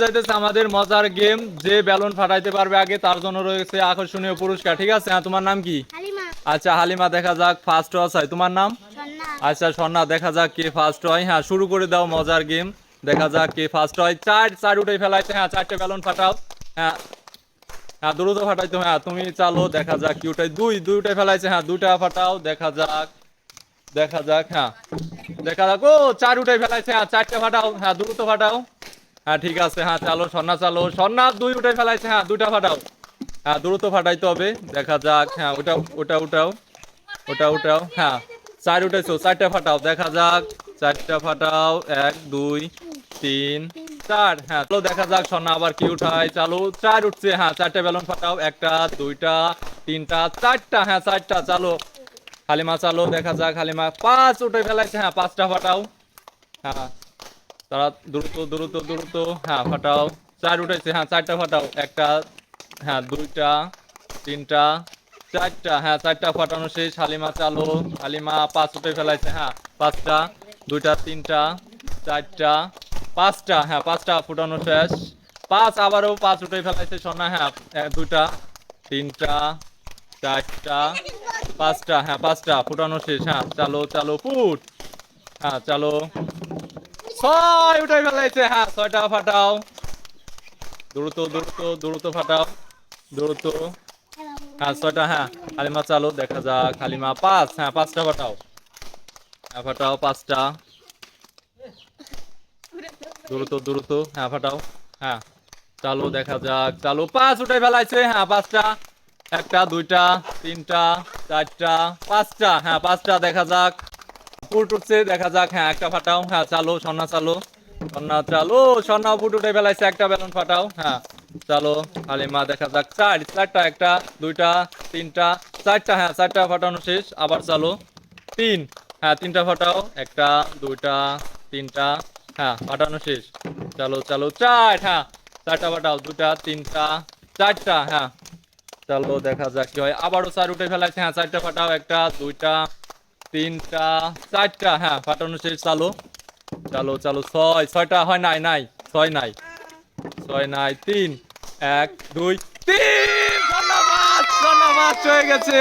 যাইতেছে আমাদের মজার গেম যে বেলুন ফাটাইতে পারবে আগে তার জন্য রয়েছে আকর্ষণীয় পুরস্কার। ঠিক আছে হ্যাঁ তোমার নাম কি? আচ্ছা হালিমা দেখা যাক ফার্স্ট হয়। তোমার নাম? আচ্ছা স্বর্ণা দেখা যাক কে ফার্স্ট হয়। হ্যাঁ শুরু করে দাও মজার গেম। দেখা যাক কে ফার্স্ট হয়। চার চার উঠে ফেলাইছে। হ্যাঁ চারটে বেলুন ফাটাও। হ্যাঁ হ্যাঁ দ্রুত ফাটাইতো হ্যাঁ তুমি চালো দেখা যাক কি উঠাই দুই দুই উঠে ফেলাইছে। হ্যাঁ দুইটা ফাটাও দেখা যাক দেখা যাক হ্যাঁ দেখা যাক। ও চার উঠে ফেলাইছে। হ্যাঁ চারটে ফাটাও। হ্যাঁ দ্রুত ফাটাও। হ্যাঁ ঠিক আছে হ্যাঁ চালো স্বর্ণা চালো। স্বর্ণা দুই উঠে ফেলাইছে হ্যাঁ দুইটা ফাটাও। হ্যাঁ দ্রুত ফাটাইতে হবে, দেখা যাক হ্যাঁ ওটা ওটা উঠাও ওটা উঠাও হ্যাঁ চার উঠেছো, চারটা ফাটাও, দেখা যাক, চারটা ফাটাও, এক, দুই, তিন, চার হ্যাঁ চলো, দেখা যাক সোনা আবার কি উঠায়, চালু, চার উঠছে হ্যাঁ চারটা বেলুন ফাটাও, একটা, দুইটা, তিনটা, চারটা হ্যাঁ চারটা, চালো, হালিমা চালো, দেখা যাক, হালিমা পাঁচ উঠে ফেলাইছে হ্যাঁ পাঁচটা ফাটাও হ্যাঁ তারা দ্রুত দ্রুত দ্রুত হ্যাঁ ফাটাও। চার উঠেছে হ্যাঁ চারটা ফাটাও। একটা হ্যাঁ দুইটা, তিনটা, চারটা হ্যাঁ চারটা ফাটানো শেষ। হালিমা চালো। হালিমা পাঁচ উঠে ফেলাইছে হ্যাঁ পাঁচটা, দুইটা, তিনটা, চারটা, পাঁচটা হ্যাঁ পাঁচটা ফুটানো শেষ। পাঁচ আবারও পাঁচ উঠে ফেলাইছে সোনা হ্যাঁ দুইটা, তিনটা, চারটা, পাঁচটা হ্যাঁ পাঁচটা, ফুটানো শেষ হ্যাঁ চালো চালো, ফুট। হ্যাঁ চালো। ছয় উঠে ফেলাইছে। হ্যাঁ ছয়টা ফাটাও। দ্রুত দ্রুত দ্রুত ফাটাও। দ্রুত। হ্যাঁ ছয়টা হ্যাঁ। হালিমা চালো, দেখা যাক। হালিমা পাঁচ হ্যাঁ পাঁচটা ফাটাও। হ্যাঁ ফাটাও, পাঁচটা। দ্রুত দ্রুত হ্যাঁ ফাটাও। হ্যাঁ চালো, দেখা যাক। চালো, পাঁচ উঠে ফেলাইছে। হ্যাঁ পাঁচটা। একটা, দুইটা, তিনটা, চারটা, পাঁচটা। হ্যাঁ পাঁচটা, দেখা যাক। ফুট উঠছে, দেখা যাক হ্যাঁ একটা ফাটাও হ্যাঁ চালো, সন্না চালো সন্না চালো, সন্না ফুট উঠে ফেলাইছে, একটা বেলুন ফাটাও হ্যাঁ চালো, হালিমা, দেখা যাক, চার, চারটা, একটা, দুইটা, তিনটা, চারটা হ্যাঁ চারটা ফাটানো শেষ, আবার চালো, তিন হ্যাঁ তিনটা ফাটাও, একটা, দুইটা, তিনটা হ্যাঁ ফাটানো শেষ, চালো চালো, চার হ্যাঁ চারটা ফাটাও দুটা তিনটা, চারটা হ্যাঁ চলো, দেখা যাক কি হয়, আবারও চার উঠে ফেলাইছে হ্যাঁ চারটা ফাটাও, একটা, দুইটা তিনটা, চারটা হ্যাঁ ফাটানো শেষ চালো। চালো চালো, ছয়, ছয়টা হয় নাই নাই, ছয় নাই। ছয় নাই, তিন, এক, দুই, তিন! ধন্যবাদ ধন্যবাদ, হয়ে গেছে।